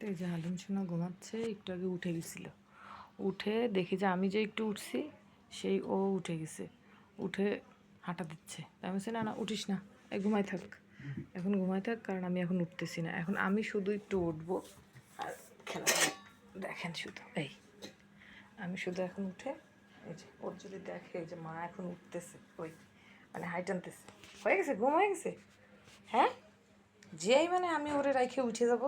তো এই যে হালিম সোনা ঘুমাচ্ছে, একটু আগে উঠে গেছিল। উঠে দেখি যে আমি যে একটু উঠছি, সেই ও উঠে গেছে। উঠে হাঁটা দিচ্ছে। আমি বলছি, না না, উঠিস না, এই ঘুমাই থাক। এখন ঘুমাই থাক, কারণ আমি এখন উঠতেছি না। এখন আমি শুধু একটু উঠবো আর খেলা দেখেন শুধু, এই। আমি শুধু এখন উঠে, এই যে ওর যদি দেখে যে মা এখন উঠতেছে, ওই মানে হাইট আনতেছে হয়ে গেছে, ঘুম হয়ে গেছে? হ্যাঁ? যেই মানে আমি ওরে রাইখে উঠে যাব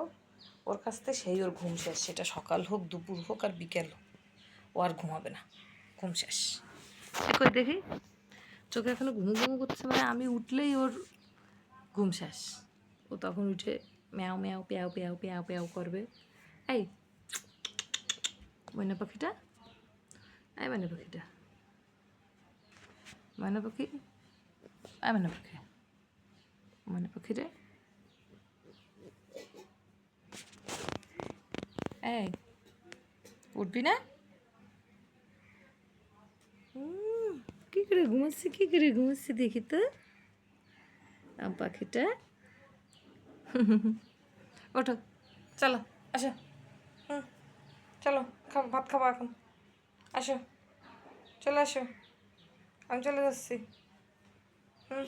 ওর কাছ থেকে সেই ওর ঘুম শেষ। সেটা সকাল হোক, দুপুর হোক আর বিকেল হোক। ও আর ঘুমাবে না। ঘুম শেষ। কি করে দেখি? চোখে এখনও ঘুমু ঘুমু করছে মানে আমি উঠলেই ওর ঘুম শেষ। ও তখন উঠে ম্যাও ম্যাও, পেয়াও পেয়াও পেয়াও পেয়াও করবে। এই, ময়না পাখিটা? এই ময়না পাখিটা। ময়না পাখি? এই ময়না পাখি। ময়না পাখি রে এই উঠবি না কি করে ঘুমাচ্ছে কি করে ঘুমাচ্ছে দেখি তো। আম পাখিটা। ওঠো চলো আসো। হুম চলো খাব ভাত খাব এখন। আসো চলে আসো। আমি চলে যাচ্ছি। হুম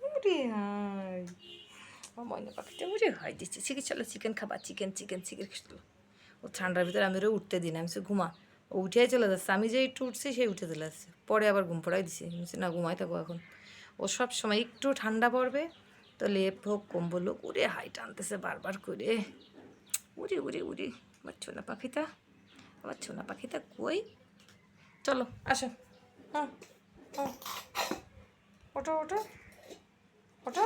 উরে হাই আমার ময়না পাখিটা উরে হয় দিচ্ছে চিকেন চলো চিকেন খাবা চিকেন চিকেন চিকেন চলো ও ঠান্ডার ভিতরে আমি উঠতে দিন আমি বলছি, ঘুমা। ও উঠেই চলে যাচ্ছে। আমি যে একটু উঠছি সেই উঠে চলে যাচ্ছে। পরে আবার ঘুম পড়াই দিছি। আমি না ঘুমাই থাকো এখন। ও সব সময় একটু ঠান্ডা পড়বে তো লেপ হোক কম্বল হোক উড়ে হাই টানতেছে বারবার করে। উড়ি উড়ি উড়ি। আমার ছোনা পাখিটা আমার ছোনা পাখিটা কই? চলো আসো। হুম হুম। ওটো ওটো ওটো